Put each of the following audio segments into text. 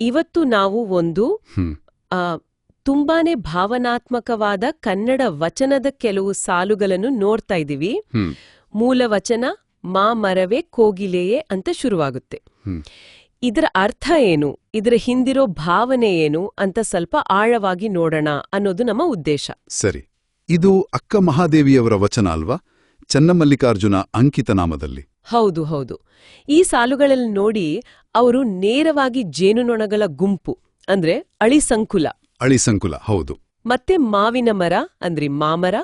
ಇವತ್ತು ನಾವು ಒಂದು ತುಂಬಾನೇ ಭಾವನಾತ್ಮಕವಾದ ಕನ್ನಡ ವಚನದ ಕೆಲವು ಸಾಲುಗಳನ್ನು ನೋಡ್ತಾ ಇದ್ದೀವಿ. ಮೂಲ ವಚನ ಮಾ ಮರವೇ ಕೋಗಿಲೆಯೇ ಅಂತ ಶುರುವಾಗುತ್ತೆ. ಇದರ ಅರ್ಥ ಏನು? ಇದರ ಹಿಂದಿರೋ ಭಾವನೆ ಏನು ಅಂತ ಸ್ವಲ್ಪ ಆಳವಾಗಿ ನೋಡೋಣ ಅನ್ನೋದು ನಮ್ಮ ಉದ್ದೇಶ. ಸರಿ. ಇದು ಅಕ್ಕ ಮಹಾದೇವಿಯವರ ವಚನ ಅಲ್ವಾ? ಚನ್ನಮಲ್ಲಿಕಾರ್ಜುನ ಅಂಕಿತ ನಾಮದಲ್ಲಿ. ಹೌದು ಹೌದು. ಈ ಸಾಲುಗಳಲ್ಲಿ ನೋಡಿ ಅವರು ನೇರವಾಗಿ ಜೇನುನೊಣಗಳ ಗುಂಪು ಅಂದ್ರೆ ಅಳಿಸಂಕುಲ ಅಳಿಸಂಕುಲ ಹೌದು. ಮತ್ತೆ ಮಾವಿನ ಮರ ಅಂದ್ರೆ ಮಾಮರ.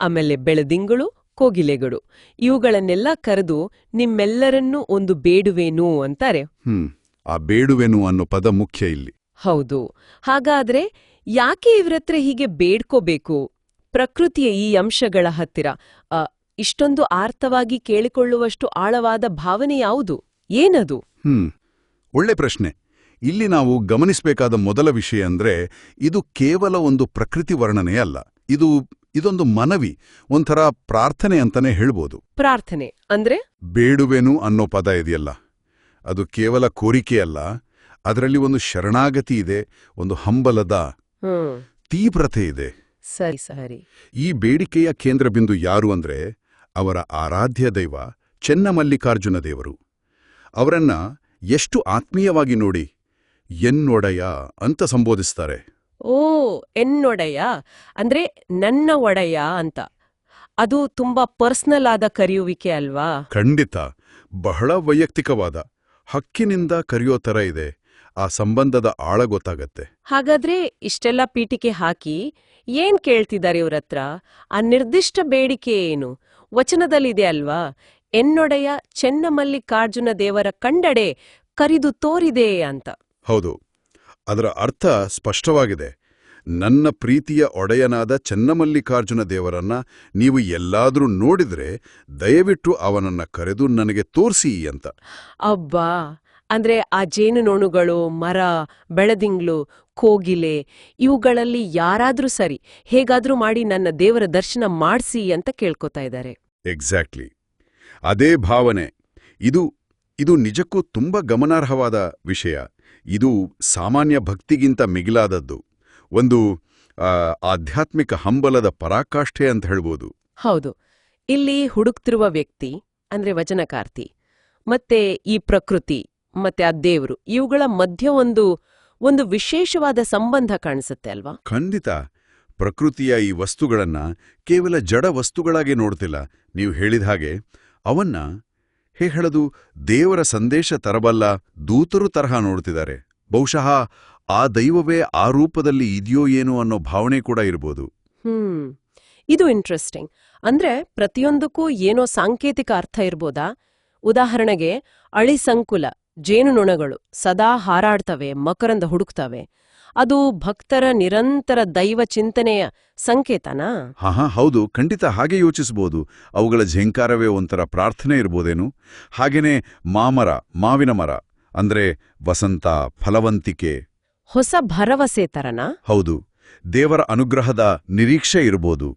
ಆಮೇಲೆ ಬೆಳದಿಂಗಳು ಕೋಗಿಲೆಗಳು. ಇವುಗಳನ್ನೆಲ್ಲ ಕರೆದು ನಿಮ್ಮೆಲ್ಲರನ್ನೂ ಒಂದು ಬೇಡುವೇನು ಅಂತಾರೆ. ಆ ಬೇಡುವೆನು ಅನ್ನೋ ಪದ ಮುಖ್ಯ ಇಲ್ಲಿ. ಹೌದು. ಹಾಗಾದ್ರೆ ಯಾಕೆ ಇವ್ರತ್ರ ಹೀಗೆ ಬೇಡ್ಕೋಬೇಕು? ಪ್ರಕೃತಿಯ ಈ ಅಂಶಗಳ ಹತ್ತಿರ. ಆ, ಇಷ್ಟೊಂದು ಆರ್ಥವಾಗಿ ಕೇಳಿಕೊಳ್ಳುವಷ್ಟು ಆಳವಾದ ಭಾವನೆ ಯಾವುದು? ಏನದು? ಹ್ಮ್ ಒಳ್ಳೆ ಪ್ರಶ್ನೆ. ಇಲ್ಲಿ ನಾವು ಗಮನಿಸಬೇಕಾದ ಮೊದಲ ವಿಷಯ ಅಂದ್ರೆ ಇದು ಕೇವಲ ಒಂದು ಪ್ರಕೃತಿ ವರ್ಣನೆ ಅಲ್ಲ. ಇದು ಇದೊಂದು ಮನವಿ ಒಂಥರ ಪ್ರಾರ್ಥನೆ ಅಂತಾನೆ ಹೇಳ್ಬೋದು. ಪ್ರಾರ್ಥನೆ ಅಂದ್ರೆ? ಬೇಡುವೆನು ಅನ್ನೋ ಪದ ಇದೆಯಲ್ಲ. ಅದು ಕೇವಲ ಕೋರಿಕೆಯಲ್ಲ ಅದರಲ್ಲಿ ಒಂದು ಶರಣಾಗತಿ ಇದೆ ಒಂದು ಹಂಬಲದ ತೀವ್ರತೆ ಇದೆ. ಸರಿ ಸರಿ. ಈ ಬೇಡಿಕೆಯ ಕೇಂದ್ರ ಬಿಂದು ಯಾರು ಅಂದ್ರೆ ಅವರ ಆರಾಧ್ಯ ದೈವ ಚೆನ್ನಮಲ್ಲಿಕಾರ್ಜುನ ದೇವರು. ಅವರನ್ನ ಎಷ್ಟು ಆತ್ಮೀಯವಾಗಿ ನೋಡಿ ಎನ್ನೊಡೆಯ ಅಂತ ಸಂಬೋಧಿಸ್ತಾರೆ. ಓ ಎನ್ನೊಡೆಯ? ಅಂದ್ರೆ ನನ್ನ ಒಡೆಯ ಅಂತ. ಅದು ತುಂಬಾ ಪರ್ಸನಲ್ ಆದ ಕರೆಯುವಿಕೆ ಅಲ್ವಾ? ಖಂಡಿತ. ಬಹಳ ವೈಯಕ್ತಿಕವಾದ. ಹಕ್ಕಿನಿಂದ ಕರೆಯೋ ತರ ಇದೆ. ಆ ಸಂಬಂಧದ ಆಳ ಗೊತ್ತಾಗತ್ತೆ. ಹಾಗಾದ್ರೆ ಇಷ್ಟೆಲ್ಲ ಪೀಠಿಕೆ ಹಾಕಿ ಏನ್ ಕೇಳ್ತಿದ್ದಾರೆ ಇವ್ರತ್ರ? ಆ ನಿರ್ದಿಷ್ಟ ಬೇಡಿಕೆ ಏನು? ವಚನದಲ್ಲಿದೆ ಅಲ್ವಾ? ಎನ್ನೊಡೆಯ ಚೆನ್ನಮಲ್ಲಿಕಾರ್ಜುನ ದೇವರ ಕಂಡಡೆ ಕರಿದು ತೋರಿದೆ ಅಂತ. ಹೌದು. ಅದರ ಅರ್ಥ ಸ್ಪಷ್ಟವಾಗಿದೆ. ನನ್ನ ಪ್ರೀತಿಯ ಒಡೆಯನಾದ ಚೆನ್ನಮಲ್ಲಿಕಾರ್ಜುನ ದೇವರನ್ನ ನೀವು ಎಲ್ಲಾದರೂ ನೋಡಿದ್ರೆ ದಯವಿಟ್ಟು ಅವನನ್ನ ಕರೆದು ನನಗೆ ತೋರಿಸಿ ಅಂತ. ಅಬ್ಬಾ! ಅಂದ್ರೆ ಆ ಜೇನುನೋಣುಗಳು ಮರ ಬೆಳದಿಂಗ್ಳು ಕೋಗಿಲೆ ಇವುಗಳಲ್ಲಿ ಯಾರಾದ್ರೂ ಸರಿ ಹೇಗಾದ್ರೂ ಮಾಡಿ ನನ್ನ ದೇವರ ದರ್ಶನ ಮಾಡಿಸಿ ಅಂತ ಕೇಳ್ಕೊತಾ ಇದ್ದಾರೆ. ಎಕ್ಸಾಕ್ಟ್ಲಿ ಅದೇ ಭಾವನೆ. ಇದು ಇದು ನಿಜಕ್ಕೂ ತುಂಬ ಗಮನಾರ್ಹವಾದ ವಿಷಯ. ಇದು ಸಾಮಾನ್ಯ ಭಕ್ತಿಗಿಂತ ಮಿಗಿಲಾದದ್ದು. ಒಂದು ಆಧ್ಯಾತ್ಮಿಕ ಹಂಬಲದ ಪರಾಕಾಷ್ಠೆ ಅಂತ ಹೇಳ್ಬೋದು. ಹೌದು. ಇಲ್ಲಿ ಹುಡುಕ್ತಿರುವ ವ್ಯಕ್ತಿ ಅಂದ್ರೆ ವಚನಕಾರ್ತಿ ಮತ್ತೆ ಈ ಪ್ರಕೃತಿ ಮತ್ತೆ ಆ ದೇವರು ಇವುಗಳ ಮಧ್ಯ ಒಂದು ಒಂದು ವಿಶೇಷವಾದ ಸಂಬಂಧ ಕಾಣಿಸುತ್ತೆ ಅಲ್ವಾ? ಖಂಡಿತ. ಪ್ರಕೃತಿಯ ಈ ವಸ್ತುಗಳನ್ನ ಕೇವಲ ಜಡ ವಸ್ತುಗಳಾಗಿ ನೋಡ್ತಿಲ್ಲ. ನೀವು ಹೇಳಿದ ಹಾಗೆ ಅವನ್ನ, ಹೇ ಹೇಳದು, ದೇವರ ಸಂದೇಶ ತರಬಲ್ಲ ದೂತರು ತರಹ ನೋಡ್ತಿದ್ದಾರೆ. ಬಹುಶಃ ಆ ದೈವವೇ ಆ ರೂಪದಲ್ಲಿ ಇದೆಯೋ ಏನೋ ಅನ್ನೋ ಭಾವನೆ ಕೂಡ ಇರ್ಬೋದು. ಹ್ಮ್. ಇದು ಇಂಟ್ರೆಸ್ಟಿಂಗ್ ಅಂದ್ರೆ ಪ್ರತಿಯೊಂದಕ್ಕೂ ಏನೋ ಸಾಂಕೇತಿಕ ಅರ್ಥ ಇರ್ಬೋದಾ? ಉದಾಹರಣೆಗೆ, ಅಳಿಸಂಕುಲ, ಜೇನುನೊಣಗಳು ಸದಾ ಹಾರಾಡ್ತವೆ, ಮಕರಂದ ಹುಡುಕ್ತವೆ. ಅದು ಭಕ್ತರ ನಿರಂತರ ದೈವ ಚಿಂತನೆಯ ಸಂಕೇತನಾ? ಹಾ ಹಾ ಹೌದು. ಖಂಡಿತ ಹಾಗೆ ಯೋಚಿಸಬಹುದು. ಅವುಗಳ ಝೇಂಕಾರವೇ ಒಂಥರ ಪ್ರಾರ್ಥನೆ ಇರ್ಬೋದೇನು? ಹಾಗೇನೆ ಮಾಮರ ಮಾವಿನ ಮರ ಅಂದ್ರೆ ವಸಂತ ಫಲವಂತಿಕೆ. ಹೊಸ ಭರವಸೆ ತರನಾ? ಹೌದು. ದೇವರ ಅನುಗ್ರಹದ ನಿರೀಕ್ಷೆ ಇರಬಹುದು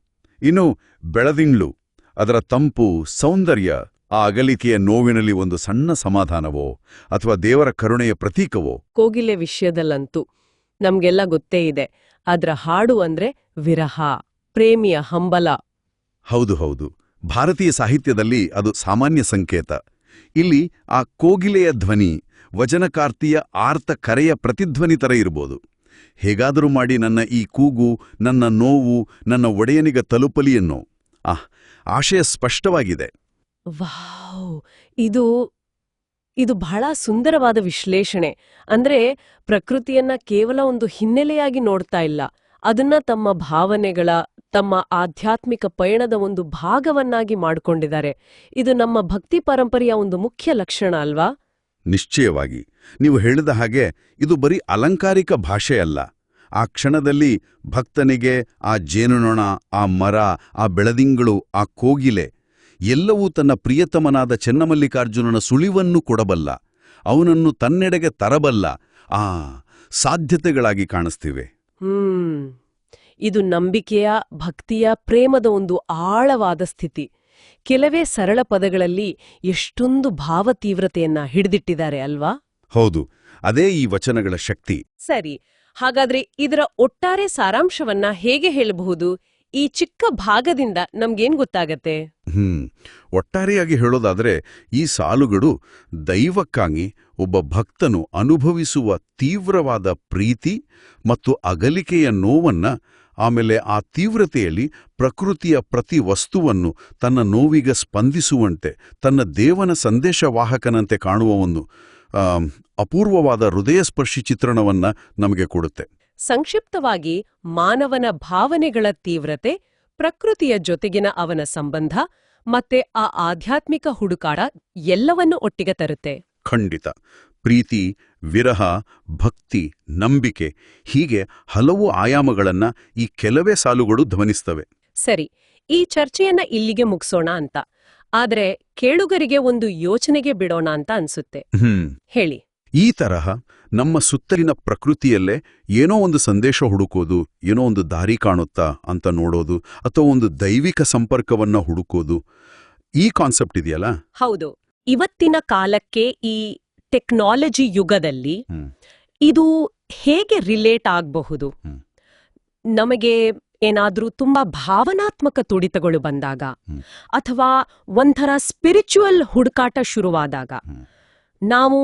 ಇನ್ನು ಬೆಳದಿಂಗ್ಳು ಅದರ ತಂಪು ಸೌಂದರ್ಯ ಆ ಅಗಲಿಕೆಯ ನೋವಿನಲ್ಲಿ ಒಂದು ಸಣ್ಣ ಸಮಾಧಾನವೋ ಅಥವಾ ದೇವರ ಕರುಣೆಯ ಪ್ರತೀಕವೋ? ಕೋಗಿಲೆ ವಿಷಯದಲ್ಲಂತೂ ನಮ್ಗೆಲ್ಲ ಗೊತ್ತೇ ಇದೆ. ಅದ್ರ ಹಾಡು ಅಂದ್ರೆ ವಿರಹ ಪ್ರೇಮಿಯ ಹಂಬಲ. ಹೌದು ಹೌದು. ಭಾರತೀಯ ಸಾಹಿತ್ಯದಲ್ಲಿ ಅದು ಸಾಮಾನ್ಯ ಸಂಕೇತ. ಇಲ್ಲಿ ಆ ಕೋಗಿಲೆಯ ಧ್ವನಿ ವಚನಕಾರ್ತಿಯ ಆರ್ತ ಕರೆಯ ಪ್ರತಿಧ್ವನಿ ತರ ಇರ್ಬೋದು. ಹೇಗಾದರೂ ಮಾಡಿ ನನ್ನ ಈ ಕೂಗು ನನ್ನ ನೋವು ನನ್ನ ಒಡೆಯನಿಗ ತಲುಪಲಿ ಅನ್ನೋ. ಆಹ್ ಆಶಯ ಸ್ಪಷ್ಟವಾಗಿದೆ. ವಾವ್! ಇದು ಇದು ಬಹಳ ಸುಂದರವಾದ ವಿಶ್ಲೇಷಣೆ. ಅಂದ್ರೆ ಪ್ರಕೃತಿಯನ್ನ ಕೇವಲ ಒಂದು ಹಿನ್ನೆಲೆಯಾಗಿ ನೋಡ್ತಾ ಇಲ್ಲ. ಅದನ್ನ ತಮ್ಮ ಭಾವನೆಗಳ, ತಮ್ಮ ಆಧ್ಯಾತ್ಮಿಕ ಪಯಣದ ಒಂದು ಭಾಗವನ್ನಾಗಿ ಮಾಡಿಕೊಂಡಿದ್ದಾರೆ. ಇದು ನಮ್ಮ ಭಕ್ತಿ ಪರಂಪರೆಯ ಒಂದು ಮುಖ್ಯ ಲಕ್ಷಣ ಅಲ್ವಾ? ನಿಶ್ಚಯವಾಗಿ. ನೀವು ಹೇಳಿದ ಹಾಗೆ ಇದು ಬರೀ ಅಲಂಕಾರಿಕ ಭಾಷೆಯಲ್ಲ ಆ ಕ್ಷಣದಲ್ಲಿ ಭಕ್ತನಿಗೆ ಆ ಜೇನುನೊಣ, ಆ ಮರ, ಆ ಬೆಳದಿಂಗಳು, ಆ ಕೋಗಿಲೆ ಎಲ್ಲವೂ ತನ್ನ ಪ್ರಿಯತಮನಾದ ಚೆನ್ನಮಲ್ಲಿಕಾರ್ಜುನನ ಸುಳಿವನ್ನು ಕೊಡಬಲ್ಲ ಅವನನ್ನು ತನ್ನೆಡೆಗೆ ತರಬಲ್ಲ ಆ ಸಾಧ್ಯತೆಗಳಾಗಿ ಕಾಣಿಸ್ತಿವೆ. ಇದು ನಂಬಿಕೆಯ ಭಕ್ತಿಯ ಪ್ರೇಮದ ಒಂದು ಆಳವಾದ ಸ್ಥಿತಿ. ಕೆಲವೇ ಸರಳ ಪದಗಳಲ್ಲಿ ಎಷ್ಟೊಂದು ಭಾವತೀವ್ರತೆಯನ್ನ ಹಿಡಿದಿಟ್ಟಿದ್ದಾರೆ ಅಲ್ವಾ? ಹೌದು ಅದೇ ಈ ವಚನಗಳ ಶಕ್ತಿ. ಸರಿ ಹಾಗಾದ್ರೆ ಇದರ ಒಟ್ಟಾರೆ ಸಾರಾಂಶವನ್ನ ಹೇಗೆ ಹೇಳಬಹುದು? ಈ ಚಿಕ್ಕ ಭಾಗದಿಂದ ನಮ್ಗೇನ್ ಗೊತ್ತಾಗತ್ತೆ? ಹ್ಮ್. ಒಟ್ಟಾರೆಯಾಗಿ ಹೇಳೋದಾದ್ರೆ, ಈ ಸಾಲುಗಳು ದೈವಕ್ಕಾಗಿ ಒಬ್ಬ ಭಕ್ತನು ಅನುಭವಿಸುವ ತೀವ್ರವಾದ ಪ್ರೀತಿ ಮತ್ತು ಅಗಲಿಕೆಯ ನೋವನ್ನ ಆಮೇಲೆ ಆ ತೀವ್ರತೆಯಲ್ಲಿ ಪ್ರಕೃತಿಯ ಪ್ರತಿ ವಸ್ತುವನ್ನು ತನ್ನ ನೋವಿಗೆ ಸ್ಪಂದಿಸುವಂತೆ, ತನ್ನ ದೇವನ ಸಂದೇಶವಾಹಕನಂತೆ ಕಾಣುವ ಒಂದು ಅಪೂರ್ವವಾದ ಅಪೂರ್ವವಾದ ಹೃದಯಸ್ಪರ್ಶಿ ಚಿತ್ರಣವನ್ನ ನಮಗೆ ಕೊಡುತ್ತೆ. ಸಂಕ್ಷಿಪ್ತವಾಗಿ ಮಾನವನ ಭಾವನೆಗಳ ತೀವ್ರತೆ ಪ್ರಕೃತಿಯ ಜೊತೆಗಿನ ಅವನ ಸಂಬಂಧ ಮತ್ತೆ ಆ ಆಧ್ಯಾತ್ಮಿಕ ಹುಡುಕಾಟ ಎಲ್ಲವನ್ನೂ ಒಟ್ಟಿಗೆ ತರುತ್ತೆ. ಖಂಡಿತ. ಪ್ರೀತಿ ವಿರಹ ಭಕ್ತಿ ನಂಬಿಕೆ ಹೀಗೆ ಹಲವು ಆಯಾಮಗಳನ್ನ ಈ ಕೆಲವೇ ಸಾಲುಗಳು ಧ್ವನಿಸ್ತವೆ. ಸರಿ ಈ ಚರ್ಚೆಯನ್ನ ಇಲ್ಲಿಗೆ ಮುಗಿಸೋಣ ಅಂತ. ಆದ್ರೆ ಕೇಳುಗರಿಗೆ ಒಂದು ಯೋಚನೆಗೆ ಬಿಡೋಣ ಅಂತ ಅನ್ಸುತ್ತೆ. ಹೇಳಿ. ಈ ತರಹ ನಮ್ಮ ಸುತ್ತಲಿನ ಪ್ರಕೃತಿಯಲ್ಲೇ ಏನೋ ಒಂದು ಸಂದೇಶ ಹುಡುಕೋದು ಏನೋ ಒಂದು ದಾರಿ ಕಾಣುತ್ತಾ ಅಂತ ನೋಡೋದು ಅಥವಾ ಒಂದು ದೈವಿಕ ಸಂಪರ್ಕವನ್ನ ಹುಡುಕೋದು ಈ ಕಾನ್ಸೆಪ್ಟ್ ಇದೆಯಲ್ಲ? ಹೌದು. ಇವತ್ತಿನ ಕಾಲಕ್ಕೆ ಈ ಟೆಕ್ನಾಲಜಿ ಯುಗದಲ್ಲಿ ಇದು ಹೇಗೆ ರಿಲೇಟ್ ಆಗಬಹುದು? ನಮಗೆ ಏನಾದರೂ ತುಂಬಾ ಭಾವನಾತ್ಮಕ ತುಡಿತಗಳು ಬಂದಾಗ ಅಥವಾ ಒಂಥರ ಸ್ಪಿರಿಚುವಲ್ ಹುಡುಕಾಟ ಶುರುವಾದಾಗ ನಾವು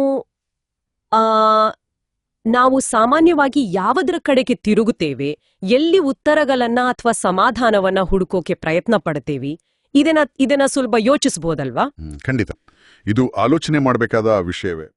ನಾವು ಸಾಮಾನ್ಯವಾಗಿ ಯಾವುದರ ಕಡೆಗೆ ತಿರುಗುತ್ತೇವೆ, ಎಲ್ಲಿ ಉತ್ತರಗಳನ್ನ ಅಥವಾ ಸಮಾಧಾನವನ್ನ ಹುಡುಕೋಕೆ ಪ್ರಯತ್ನ ಪಡ್ತೇವೆ, ಇದನ್ನ ಇದನ್ನ ಸ್ವಲ್ಪ ಯೋಚಿಸಬಹುದಲ್ವಾ ಖಂಡಿತ. ಇದು ಆಲೋಚನೆ ಮಾಡಬೇಕಾದ ವಿಷಯವೇ.